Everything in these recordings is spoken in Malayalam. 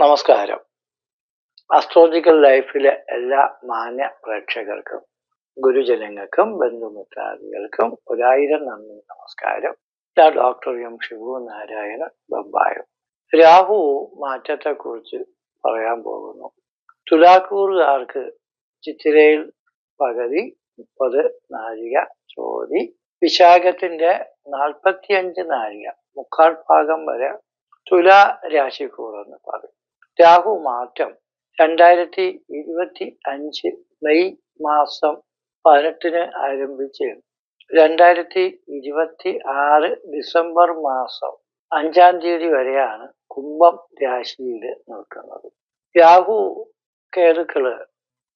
നമസ്കാരം. അസ്ട്രോളജിക്കൽ ലൈഫിലെ എല്ലാ മാന്യ പ്രേക്ഷകർക്കും ഗുരുജനങ്ങൾക്കും ബന്ധുമിത്രാദികൾക്കും ഒരായിരം നന്ദി നമസ്കാരം. ഞാൻ ഡോക്ടർ എം ശിവു നാരായണൻ ബബായു രാഹു മാറ്റത്തെക്കുറിച്ച് പറയാൻ പോകുന്നു. തുലാക്കൂറുകാർക്ക് ചിത്തിരയിൽ പകുതി മുപ്പത് നാഴിക ചോതി. വിശാഖത്തിന്റെ നാൽപ്പത്തിയഞ്ച് നാഴിക മുക്കാൽ ഭാഗം വരെ തുലാ രാശിക്കൂറെന്ന് പറയും. രാഹു മാറ്റം. രണ്ടായിരത്തി ഇരുപത്തി അഞ്ച് മെയ് മാസം പതിനെട്ടിന് ആരംഭിച്ച്. രണ്ടായിരത്തി ഇരുപത്തി ആറ് ഡിസംബർ മാസം അഞ്ചാം തീയതി വരെയാണ് കുംഭം രാശിയിൽ നിൽക്കുന്നത്. രാഹു കേതുക്കൾ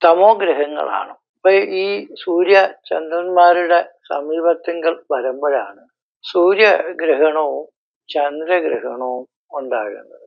തമോ ഗ്രഹങ്ങളാണ്. അപ്പൊ ഈ സൂര്യ ചന്ദ്രന്മാരുടെ സമീപത്തിങ്കൽ വരുമ്പോഴാണ് സൂര്യഗ്രഹണവും ചന്ദ്രഗ്രഹണവും ഉണ്ടാകുന്നത്.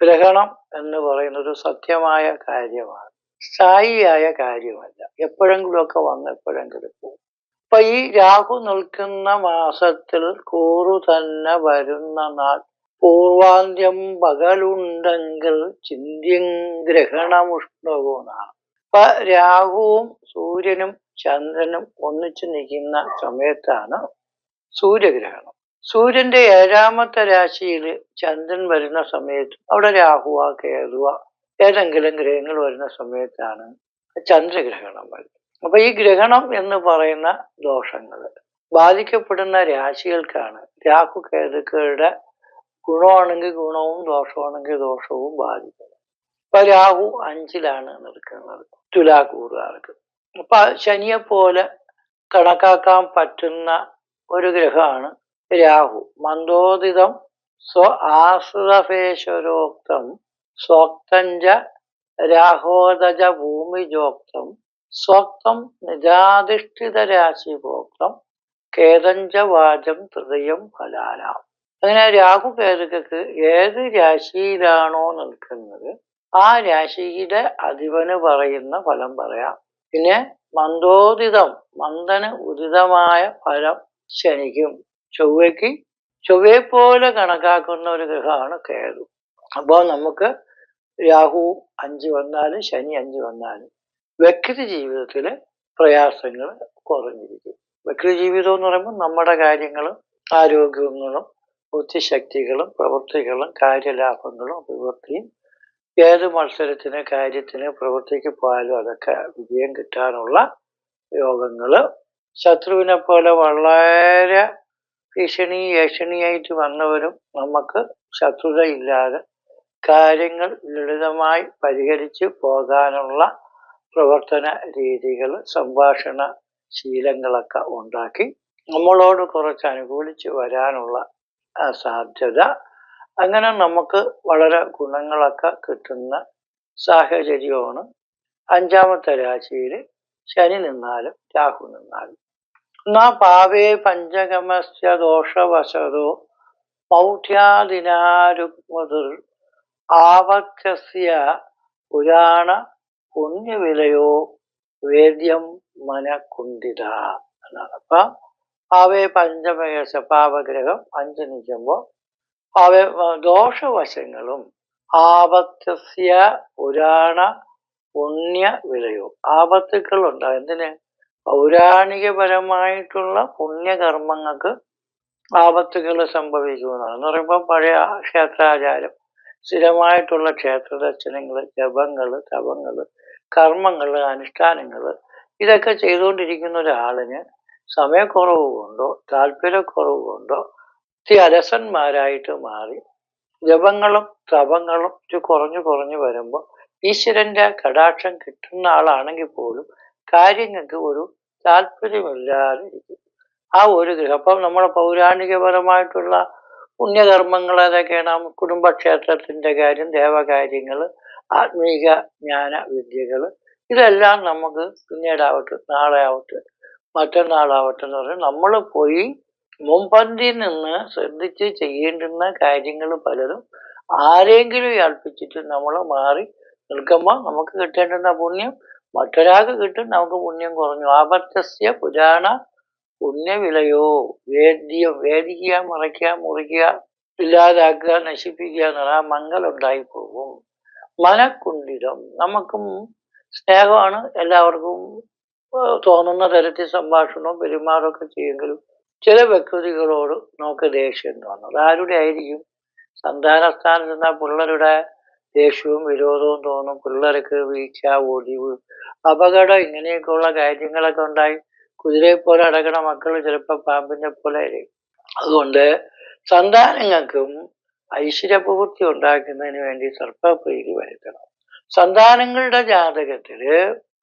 ഗ്രഹണം എന്ന് പറയുന്നത് സത്യമായ കാര്യമാണ്. സ്ഥായിയായ കാര്യമല്ല. എപ്പോഴെങ്കിലുമൊക്കെ വന്ന് എപ്പോഴെങ്കിലും പോകും. അപ്പൊ ഈ രാഹു നിൽക്കുന്ന മാസത്തിൽ കൂറു തന്നെ വരുന്ന നാൾ പൂർവാന്ത്യം പകലുണ്ടെങ്കിൽ ചിന്തിയും ഗ്രഹണമുഷ്ണവുമാണ്. അപ്പൊ രാഹുവും സൂര്യനും ചന്ദ്രനും ഒന്നിച്ചു നിൽക്കുന്ന സമയത്താണ് സൂര്യഗ്രഹണം. സൂര്യന്റെ ഏഴാമത്തെ രാശിയിൽ ചന്ദ്രൻ വരുന്ന സമയത്ത് അവിടെ രാഹുവ കേതുവ ഏതെങ്കിലും ഗ്രഹങ്ങൾ വരുന്ന സമയത്താണ് ചന്ദ്രഗ്രഹണം വരുന്നത്. അപ്പൊ ഈ ഗ്രഹണം എന്ന് പറയുന്ന ദോഷങ്ങൾ ബാധിക്കപ്പെടുന്ന രാശികൾക്കാണ് രാഹു കേതുക്കളുടെ ഗുണമാണെങ്കിൽ ഗുണവും ദോഷമാണെങ്കിൽ ദോഷവും ബാധിക്കുന്നത്. അപ്പൊ രാഹു അഞ്ചിലാണ് നിൽക്കുന്നത് തുലാക്കൂറുകാർക്ക് അപ്പൊ ശനിയെ പോലെ കണക്കാക്കാൻ പറ്റുന്ന ഒരു ഗ്രഹമാണ് രാഹു. മന്ദോദിതം സ്വ ആശ്രിതഫേശ്വരോക്തം സ്വക്തഞ്ച രാഹോദജ ഭൂമിജോക്തം സ്വക്തം നിജാധിഷ്ഠിത രാശിഭോക്തം കേതഞ്ച വാചം ഹൃദയം ഫലാനാം അങ്ങനെ രാഹു കേതുക്കൾക്ക് ഏത് രാശിയിലാണോ നിൽക്കുന്നത് ആ രാശിയുടെ അധിപന് പറയുന്ന ഫലം പറയാം. പിന്നെ മന്ദോദിതം മന്ദന് ഉദിതമായ ഫലം ശനിക്കും. ചൊവ്വയ്ക്ക് ചൊവ്വയെ പോലെ കണക്കാക്കുന്ന ഒരു ഗ്രഹമാണ് കേതു. അപ്പോൾ നമുക്ക് രാഹു അഞ്ച് വന്നാലും ശനി അഞ്ച് വന്നാലും വ്യക്തി ജീവിതത്തിൽ പ്രയാസങ്ങൾ കുറഞ്ഞിരിക്കും. വ്യക്തി ജീവിതം എന്ന് പറയുമ്പോൾ നമ്മുടെ കാര്യങ്ങളും ആരോഗ്യങ്ങളും ബുദ്ധിശക്തികളും പ്രവൃത്തികളും കാര്യലാഭങ്ങളും അഭിവൃദ്ധിയും ഏത് മത്സരത്തിന് കാര്യത്തിന് പ്രവൃത്തിക്ക് പോയാലും അതൊക്കെ വിജയം കിട്ടാനുള്ള യോഗങ്ങൾ ശത്രുവിനെ പോലെ വളരെ ഭീഷണി ഏഷണിയായിട്ട് വന്നവരും നമുക്ക് ശത്രുതയില്ലാതെ കാര്യങ്ങൾ ലളിതമായി പരിഹരിച്ച് പോകാനുള്ള പ്രവർത്തന രീതികൾ സംഭാഷണ ശീലങ്ങളൊക്കെ ഉണ്ടാക്കി നമ്മളോട് കുറച്ച് അനുകൂലിച്ച് വരാനുള്ള സാധ്യത. അങ്ങനെ നമുക്ക് വളരെ ഗുണങ്ങളൊക്കെ കിട്ടുന്ന സാഹചര്യമാണ്. അഞ്ചാമത്തെ രാശിയിൽ ശനി നിന്നാലും രാഹു നിന്നാലും. പാവേ പഞ്ചഗമസ്യ ദോഷവശതോ മൗഢ്യാദിനാരുക്മതിർ ആവക്ഷ്യ പുരാണ പുണ്യവിലയോ വേദ്യം മനക്കുണ്ടിത എന്നാണ്. അപ്പൊ പാവേ പഞ്ചമയസ പാവഗ്രഹം അഞ്ച് നിൽക്കുമ്പോൾ പാവേ ദോഷവശങ്ങളും ആപത്യസ്യ പുരാണ പുണ്യ വിലയോ ആപത്തുക്കൾ ഉണ്ടാകും എന്തിന്? പൗരാണികപരമായിട്ടുള്ള പുണ്യകർമ്മങ്ങൾക്ക് ആപത്തുകൾ സംഭവിക്കുന്നതാണ് എന്ന് പറയുമ്പോൾ പഴയ ക്ഷേത്രാചാരം സ്ഥിരമായിട്ടുള്ള ക്ഷേത്ര ദർശനങ്ങൾ ജപങ്ങൾ തപങ്ങൾ കർമ്മങ്ങൾ അനുഷ്ഠാനങ്ങൾ ഇതൊക്കെ ചെയ്തുകൊണ്ടിരിക്കുന്ന ഒരാളിന് സമയക്കുറവ് കൊണ്ടോ താല്പര്യക്കുറവ് കൊണ്ടോ അലസന്മാരായിട്ട് മാറി ജപങ്ങളും തപങ്ങളും കുറഞ്ഞു കുറഞ്ഞു വരുമ്പോൾ ഈശ്വരന്റെ കടാക്ഷം കിട്ടുന്ന ആളാണെങ്കിൽ പോലും കാര്യങ്ങൾക്ക് ഒരു താല്പര്യമില്ലാതെ ആ ഒരു ഗ്രഹം. അപ്പം നമ്മുടെ പൗരാണികപരമായിട്ടുള്ള പുണ്യകർമ്മങ്ങൾ ഏതൊക്കെയാണ്? കുടുംബക്ഷേത്രത്തിന്റെ കാര്യം ദേവകാര്യങ്ങൾ ആത്മീക ജ്ഞാന വിദ്യകൾ. ഇതെല്ലാം നമുക്ക് പിന്നീടാവട്ടെ നാളെ ആവട്ടെ മറ്റന്നാളാവട്ടെ എന്ന് പറഞ്ഞാൽ നമ്മൾ പോയി മുമ്പന്തി നിന്ന് ശ്രദ്ധിച്ച് ചെയ്യേണ്ടുന്ന കാര്യങ്ങൾ പലരും ആരെങ്കിലും ഏൽപ്പിച്ചിട്ട് നമ്മൾ മാറി നിൽക്കുമ്പോൾ നമുക്ക് കിട്ടേണ്ടുന്ന പുണ്യം മറ്റൊരാൾക്ക് കിട്ടും നമുക്ക് പുണ്യം കുറഞ്ഞു. ആപത്യസ്യ പുരാണ പുണ്യവിലയോ. വേദ്യം വേദിക്കുക മറയ്ക്കുക മുറിക്കുക ഇല്ലാതാക്കുക നശിപ്പിക്കുക എന്നുള്ള ആ മംഗളുണ്ടായി പോകും മനക്കുണ്ടിതം നമുക്കും സ്നേഹമാണ്. എല്ലാവർക്കും തോന്നുന്ന തരത്തിൽ സംഭാഷണവും പെരുമാറൊക്കെ ചെയ്യുമെങ്കിലും ചില വ്യക്തികളോട് നമുക്ക് ദേഷ്യം തോന്നുന്നത് ആരുടെ ആയിരിക്കും സന്താന സ്ഥാനത്ത് നിന്ന പിള്ളേരുടെ ദേഷ്യവും വിരോധവും തോന്നും പിള്ളേർക്ക് വീഴ്ച ഒടിവ് അപകടം ഇങ്ങനെയൊക്കെയുള്ള കാര്യങ്ങളൊക്കെ ഉണ്ടായി. കുതിരയെ പോലെ അടക്കണ മക്കൾ ചിലപ്പോൾ പാമ്പിനെ പോലെ അതുകൊണ്ട് സന്താനങ്ങൾക്കും ഐശ്വര്യപൂർത്തി ഉണ്ടാക്കുന്നതിന് വേണ്ടി സർപ്പപ്രീതി വരുത്തണം. സന്താനങ്ങളുടെ ജാതകത്തിൽ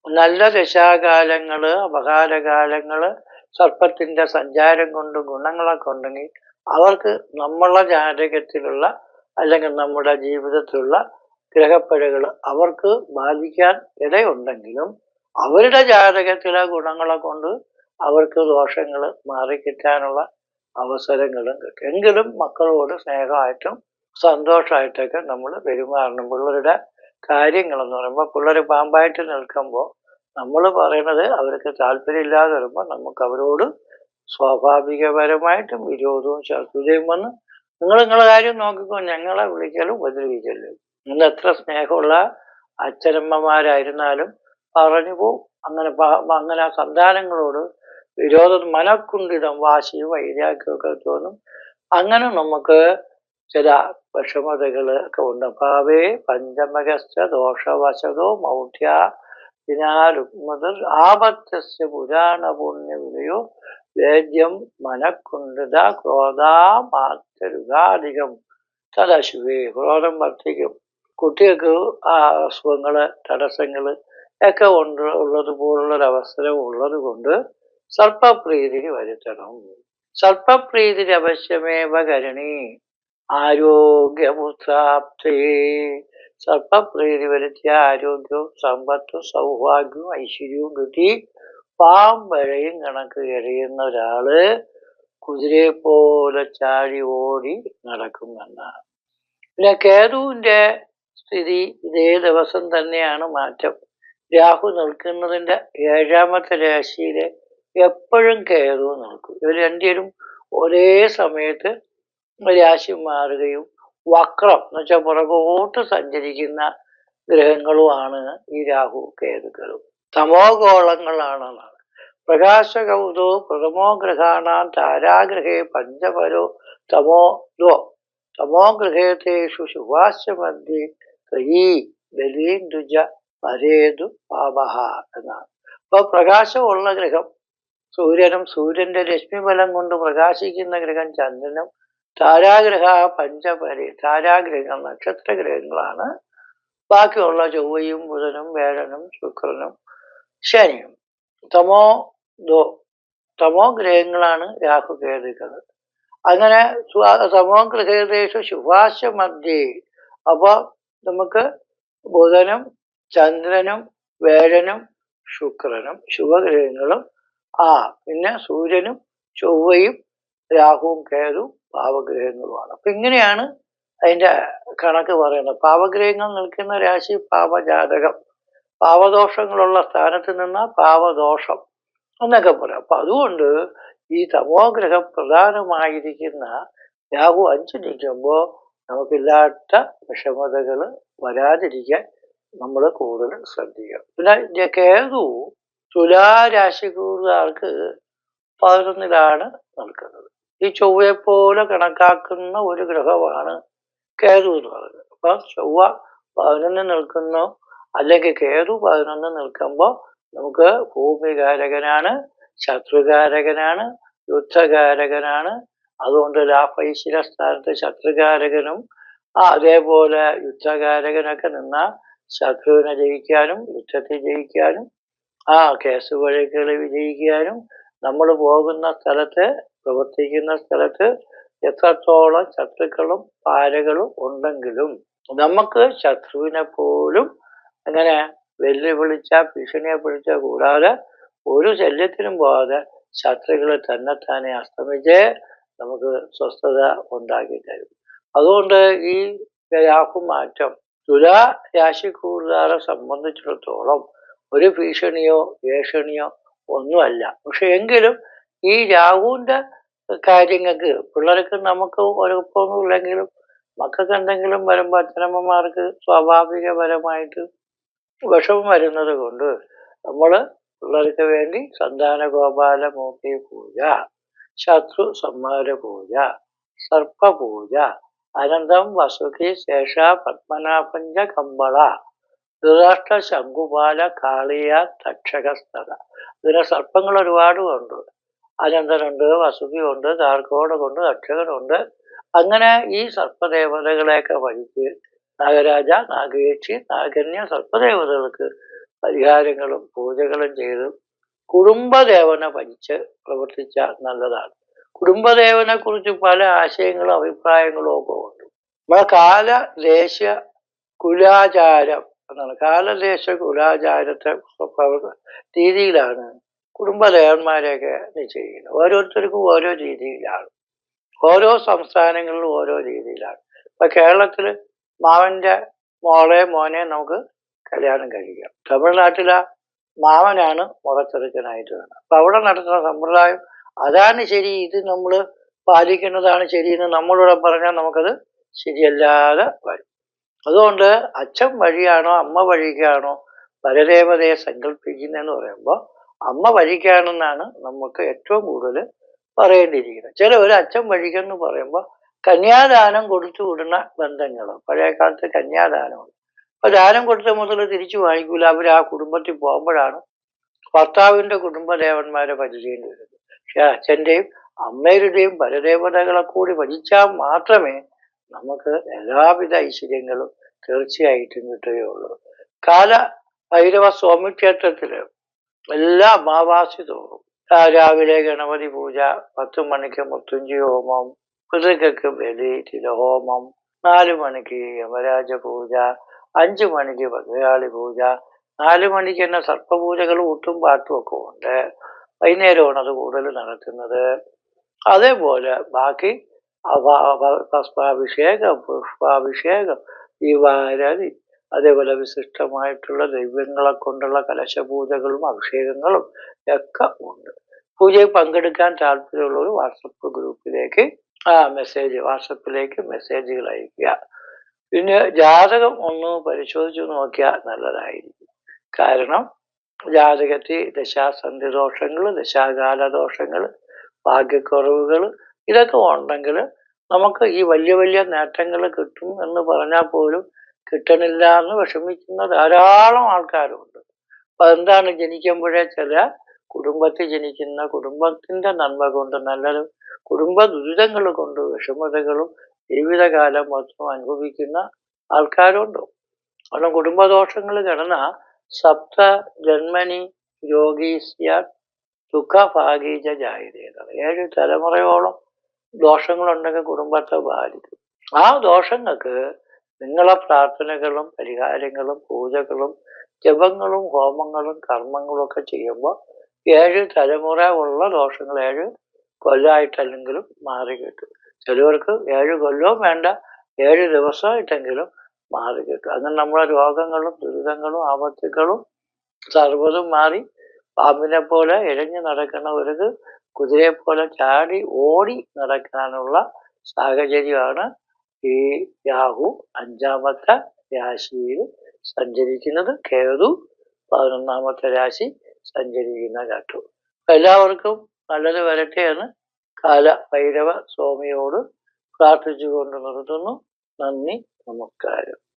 നല്ല ദശാകാലങ്ങൾ അപകാരകാലങ്ങൾ സർപ്പത്തിന്റെ സഞ്ചാരം കൊണ്ട് ഗുണങ്ങളൊക്കെ ഉണ്ടെങ്കിൽ അവർക്ക് നമ്മളെ ജാതകത്തിലുള്ള അല്ലെങ്കിൽ നമ്മുടെ ജീവിതത്തിലുള്ള ഗ്രഹപ്പിഴകൾ അവർക്ക് ബാധിക്കാൻ ഇടയുണ്ടെങ്കിലും അവരുടെ ജാതകത്തിലെ ഗുണങ്ങളെ കൊണ്ട് അവർക്ക് ദോഷങ്ങൾ മാറിക്കിട്ടാനുള്ള അവസരങ്ങളും കിട്ടും. എങ്കിലും മക്കളോട് സ്നേഹമായിട്ടും സന്തോഷമായിട്ടൊക്കെ നമ്മൾ പെരുമാറണം. പിള്ളേരുടെ കാര്യങ്ങളെന്ന് പറയുമ്പോൾ പിള്ളേർ പാമ്പായിട്ട് നിൽക്കുമ്പോൾ നമ്മൾ പറയുന്നത് അവർക്ക് താല്പര്യമില്ലാതെ വരുമ്പോൾ നമുക്ക് അവരോട് സ്വാഭാവികപരമായിട്ടും വിരോധവും ശത്രുതയും വന്ന് നിങ്ങൾ നിങ്ങളുടെ കാര്യം നോക്കിക്കോ ഞങ്ങളെ വിളിക്കലും ഉപദ്രവിക്കലും ഇന്ന് എത്ര സ്നേഹമുള്ള അച്ഛനമ്മമാരായിരുന്നാലും പറഞ്ഞു പോവും അങ്ങനെ അങ്ങനെ സന്താനങ്ങളോട് വിരോധം മനക്കുണ്ടിടം വാശിയും വൈരാഗ്യമൊക്കെ തോന്നും. അങ്ങനെ നമുക്ക് ചില വിഷമതകൾ ഒക്കെ ഉണ്ട്. ഭാവേ പഞ്ചമകസ്ഥ ദോഷവശതോ മൗഢ്യ ദിനാലുമതർ ആപത്യസ്യ പുരാണ പുണ്യവിലയോ വേദ്യം മനക്കുണ്ടിത ക്രോധാമാത്യരുഗാധികം തദശുവേ ക്രോധം വർദ്ധിക്കും. കുട്ടികൾക്ക് ആ അസുഖങ്ങൾ തടസ്സങ്ങൾ ഒക്കെ ഉണ്ട് ഉള്ളത് പോലുള്ളൊരവസരം ഉള്ളത് കൊണ്ട് സർപ്പപ്രീതി വരുത്തണം. സർപ്പപ്രീതി അവശ്യമേവ കരണി. ആരോഗ്യപുത്രാപ്തേ സർപ്പപ്രീതി വരുത്തിയ ആരോഗ്യവും സമ്പത്തും സൗഭാഗ്യവും ഐശ്വര്യവും കിട്ടി പാമ്പഴയും കണക്ക് എറിയുന്ന ഒരാൾ കുതിരയെ പോലെ ചാടി ഓടി നടക്കുമെന്നാണ്. പിന്നെ കേതുവിന്റെ സ്ഥിതി ഇതേ ദിവസം തന്നെയാണ് മാറ്റം. രാഹു നിൽക്കുന്നതിന്റെ ഏഴാമത്തെ രാശിയിലെ എപ്പോഴും കേതു നിൽക്കും. ഇവർ രണ്ടുപേരും ഒരേ സമയത്ത് രാശി മാറുകയും വക്രം എന്ന് വെച്ചാൽ പുറകോട്ട് സഞ്ചരിക്കുന്ന ഗ്രഹങ്ങളുമാണ് ഈ രാഹു കേതുക്കളും. തമോഗോളങ്ങളാണെന്നാണ് പ്രകാശകൗതോ പ്രഥമോ ഗ്രഹാണാം താരാഗ്രഹേ പഞ്ചപരോ തമോ ദോ തമോ ഗൃഹേതേഷു ശുഭാശ മധ്യേ കരീ ബലീന്ദുജ പരേതു പാപഹ എന്നാണ്. അപ്പൊ പ്രകാശമുള്ള ഗ്രഹം സൂര്യനും സൂര്യന്റെ രശ്മി ബലം കൊണ്ട് പ്രകാശിക്കുന്ന ഗ്രഹം ചന്ദ്രനും താരാഗ്രഹ പഞ്ചപരി താരാഗ്രഹങ്ങൾ നക്ഷത്രഗ്രഹങ്ങളാണ്. ബാക്കിയുള്ള ചൊവ്വയും ബുധനും വേഴനും ശുക്രനും ശനിയും. തമോ ദോ തമോ ഗ്രഹങ്ങളാണ് രാഹു കേതുക്കൾ അങ്ങനെ തമോ ഗ്രഹേതേഷു ശുഭാശ മധ്യേ അപ്പൊ നമുക്ക് ബുധനും ചന്ദ്രനും വേഴനും ശുക്രനും ശുഭഗ്രഹങ്ങളും ആ പിന്നെ സൂര്യനും ചൊവ്വയും രാഹുവും കേതുവും പാവഗ്രഹങ്ങളുമാണ്. അപ്പൊ ഇങ്ങനെയാണ് അതിന്റെ കണക്ക് പറയുന്നത്. പാവഗ്രഹങ്ങൾ നിൽക്കുന്ന രാശി പാവജാതകം പാവദോഷങ്ങളുള്ള സ്ഥാനത്ത് നിന്ന പാവദോഷം എന്നൊക്കെ പറയാം. അപ്പൊ അതുകൊണ്ട് ഈ തമോഗ്രഹം പ്രധാനമായിരിക്കുന്ന രാഹു അഞ്ച് നിൽക്കുമ്പോൾ നമുക്കില്ലാത്ത വിഷമതകൾ വരാതിരിക്കാൻ നമ്മൾ കൂടുതൽ ശ്രദ്ധിക്കണം. പിന്നെ കേതു തുലാരാശിക്കാർക്ക് പതിനൊന്നിലാണ് നിൽക്കുന്നത് ഈ ചൊവ്വയെ പോലെ കണക്കാക്കുന്ന ഒരു ഗ്രഹമാണ് കേതു എന്ന് പറയുന്നത്. അപ്പൊ ചൊവ്വ പതിനൊന്ന് നിൽക്കുന്നു. അല്ലെങ്കിൽ കേതു പതിനൊന്ന് നിൽക്കുമ്പോൾ നമുക്ക് ഭൂമികാരകനാണ് ശത്രുകാരകനാണ് യുദ്ധകാരകനാണ് അതുകൊണ്ട് ലാഭൈശ്വര സ്ഥാനത്ത് ശത്രുകാരകനും ആ അതേപോലെ യുദ്ധകാരകനൊക്കെ നിന്ന ശത്രുവിനെ ജയിക്കാനും യുദ്ധത്തെ ജയിക്കാനും ആ കേസ് വഴികൾ വിജയിക്കാനും നമ്മൾ പോകുന്ന സ്ഥലത്ത് പ്രവർത്തിക്കുന്ന സ്ഥലത്ത് എത്രത്തോളം ശത്രുക്കളും പാരകളും ഉണ്ടെങ്കിലും നമുക്ക് ശത്രുവിനെ പോലും അങ്ങനെ വെല്ലുവിളിച്ച ഭീഷണിയെ പിടിച്ച കൂടാതെ ഒരു ശല്യത്തിനും പോകാതെ ശത്രുക്കളെ തന്നെ തന്നെ അസ്തമിച്ച് നമുക്ക് സ്വസ്ഥത ഉണ്ടാക്കി തരും അതുകൊണ്ട് ഈ രാഹു മാറ്റം തുലാ രാശിക്കൂറുകാരെ സംബന്ധിച്ചിടത്തോളം ഒരു ഭീഷണിയോ ഭീഷണിയോ ഒന്നുമല്ല. പക്ഷെ എങ്കിലും ഈ രാഹുവിന്റെ കാര്യങ്ങൾക്ക് പിള്ളേർക്ക് നമുക്ക് കുഴപ്പമൊന്നുമില്ലെങ്കിലും മക്കൾക്ക് എന്തെങ്കിലും വരുമ്പോൾ അച്ഛനമ്മമാർക്ക് സ്വാഭാവികപരമായിട്ട് വിഷമം വരുന്നത് കൊണ്ട് നമ്മൾ പിള്ളേർക്ക് വേണ്ടി സന്താന ഗോപാല മൂർത്തി പൂജ ശത്രു സംഹാര പൂജ സർപ്പ പൂജ അനന്തം വസുഖി ശേഷ പത്മനാഭഞ്ച കമ്പള ധൃതാഷ്ട ശംഖുപാല കാളിയ തക്ഷകസ്ഥത ഇതിന് സർപ്പങ്ങൾ ഒരുപാട് ഉണ്ട് അനന്തനുണ്ട് വസുഖിയുണ്ട് താർക്കോടുണ്ട് തക്ഷകനുണ്ട്. അങ്ങനെ ഈ സർപ്പദേവതകളെയൊക്കെ വഴിച്ച് നാഗരാജ നാഗേക്ഷി നാഗന്യ സർപ്പദേവതകൾക്ക് പരിഹാരങ്ങളും പൂജകളും ചെയ്ത് കുടുംബദേവനെ പഠിച്ച് പ്രവർത്തിച്ചാൽ നല്ലതാണ്. കുടുംബദേവനെ കുറിച്ച് പല ആശയങ്ങളും അഭിപ്രായങ്ങളും ഒക്കെ ഉണ്ട്. നമ്മളെ കാല ദേശ കുലാചാരം എന്നാണ്. കാലദേശ കുലാചാരത്തെ രീതിയിലാണ് കുടുംബദേവന്മാരെയൊക്കെ നിശ്ചയിക്കുന്നത്. ഓരോരുത്തർക്കും ഓരോ രീതിയിലാണ്. ഓരോ സംസ്ഥാനങ്ങളിലും ഓരോ രീതിയിലാണ്. ഇപ്പൊ കേരളത്തിൽ മാവന്റെ മോളെ മോനെ നമുക്ക് കല്യാണം കഴിക്കാം. തമിഴ്നാട്ടിലെ മാവനാണ് മുറച്ചെറുക്കനായിട്ട് വേണം. അപ്പൊ അവിടെ നടത്തുന്ന സമ്പ്രദായം അതാണ് ശരി ഇത് നമ്മൾ പാലിക്കുന്നതാണ് ശരി എന്ന് നമ്മളോട് പറഞ്ഞാൽ നമുക്കത് ശരിയല്ലാതെ വരും. അതുകൊണ്ട് അച്ഛൻ വഴിയാണോ അമ്മ വഴിക്കാണോ പരദേവതയെ സങ്കല്പിക്കുന്നതെന്ന് പറയുമ്പോൾ അമ്മ വഴിക്കാണെന്നാണ് നമുക്ക് ഏറ്റവും കൂടുതൽ പറയേണ്ടിയിരിക്കുന്നത്. ചില ഒരു അച്ഛൻ വഴിക്കെന്ന് പറയുമ്പോൾ കന്യാദാനം കൊടുത്തു വിടുന്ന ബന്ധങ്ങൾ പഴയ കാലത്ത് കന്യാദാനമുണ്ട്. അപ്പൊ ദാനം കൊടുത്ത മുതൽ തിരിച്ചു വാങ്ങിക്കൂല. അവർ ആ കുടുംബത്തിൽ പോകുമ്പോഴാണ് ഭർത്താവിന്റെ കുടുംബദേവന്മാരെ ഭജിക്കേണ്ടി വരുന്നത്. പക്ഷെ അച്ഛന്റെയും അമ്മയുടെയും പരദേവതകളെ കൂടി ഭജിച്ചാൽ മാത്രമേ നമുക്ക് എല്ലാവിധ ഐശ്വര്യങ്ങളും തീർച്ചയായിട്ടും കിട്ടുകയുള്ളൂ. കാല ഭൈരവ സ്വാമി ക്ഷേത്രത്തിൽ എല്ലാ അമാവാസി തോറും രാവിലെ ഗണപതി പൂജ പത്ത് മണിക്ക് മുത്തുഞ്ചി ഹോമം പിതൃക്കൾക്ക് ബലി തിലഹോമം നാലു മണിക്ക് യമരാജ പൂജ അഞ്ചു മണിക്ക് ഭദ്രകാളി പൂജ. നാല് മണിക്ക് തന്നെ സർപ്പപൂജകൾ ഊട്ടും പാട്ടും ഒക്കെ ഉണ്ട്. വൈകുന്നേരമാണ് അത് കൂടുതൽ നടത്തുന്നത് അതേപോലെ ബാക്കി പുഷ്പാഭിഷേകം പുഷ്പാഭിഷേകം ദീപാരാധി അതേപോലെ വിശിഷ്ടമായിട്ടുള്ള ദൈവങ്ങളെ കൊണ്ടുള്ള കലശപൂജകളും അഭിഷേകങ്ങളും ഒക്കെ ഉണ്ട്. പൂജയിൽ പങ്കെടുക്കാൻ താല്പര്യമുള്ളവർ വാട്സപ്പ് ഗ്രൂപ്പിലേക്ക് ആ മെസ്സേജ് വാട്സപ്പിലേക്ക് മെസ്സേജുകൾ അയക്കുക പിന്നെ ജാതകം ഒന്ന് പരിശോധിച്ച് നോക്കിയാൽ നല്ലതായിരിക്കും. കാരണം ജാതകത്തിൽ ദശാസന്ധി ദോഷങ്ങൾ ദശാകാല ദോഷങ്ങൾ ഭാഗ്യക്കുറവുകൾ ഇതൊക്കെ ഉണ്ടെങ്കിൽ നമുക്ക് ഈ വലിയ വലിയ നേട്ടങ്ങൾ കിട്ടും എന്ന് പറഞ്ഞാൽ പോലും കിട്ടണില്ല എന്ന് വിഷമിക്കുന്ന ധാരാളം ആൾക്കാരുണ്ട്. അപ്പൊ എന്താണ് ജനിക്കുമ്പോഴേ ചില കുടുംബത്തിൽ ജനിക്കുന്ന കുടുംബത്തിന്റെ നന്മ കൊണ്ട് നല്ലത് കുടുംബ ദുരിതങ്ങൾ കൊണ്ട് വിഷമതകളും ജീവിതകാലം മൊത്തം അനുഭവിക്കുന്ന ആൾക്കാരുണ്ട്. കാരണം കുടുംബദോഷങ്ങൾ കിടന്ന സപ്ത ജന്മനി യോഗീസ്യ ദുഃഖഭാഗീജ ജാഗ്രതയാണ് ഏഴ് തലമുറയോളം ദോഷങ്ങളുണ്ടെങ്കിൽ കുടുംബത്തെ ബാധിക്കും. ആ ദോഷങ്ങൾക്ക് നിങ്ങളെ പ്രാർത്ഥനകളും പരിഹാരങ്ങളും പൂജകളും ജപങ്ങളും ഹോമങ്ങളും കർമ്മങ്ങളും ഒക്കെ ചെയ്യുമ്പോൾ ഏഴ് തലമുറ ഉള്ള ദോഷങ്ങൾ ഏഴ് കൊല്ലമായിട്ടല്ലെങ്കിലും മാറി കിട്ടും ചിലവർക്ക് ഏഴ് കൊല്ലവും വേണ്ട ഏഴ് ദിവസമായിട്ടെങ്കിലും മാറി കിട്ടും. അങ്ങനെ നമ്മളെ രോഗങ്ങളും ദുരിതങ്ങളും ആപത്തുകളും സർവതും മാറി പാമ്പിനെ പോലെ ഇഴഞ്ഞു ഒരു കുതിരയെ പോലെ ചാടി ഓടി നടക്കാനുള്ള സാഹചര്യമാണ് ഈ രാഹു അഞ്ചാമത്തെ രാശിയിൽ സഞ്ചരിക്കുന്നത്. കേതു പതിനൊന്നാമത്തെ രാശി സഞ്ചരിക്കുന്ന ഘട്ടം എല്ലാവർക്കും നല്ലത് വരട്ടെ എന്ന് കാല ഭൈരവ സ്വാമിയോട് പ്രാർത്ഥിച്ചുകൊണ്ട് നിർത്തുന്നു നന്ദി നമസ്കാരം.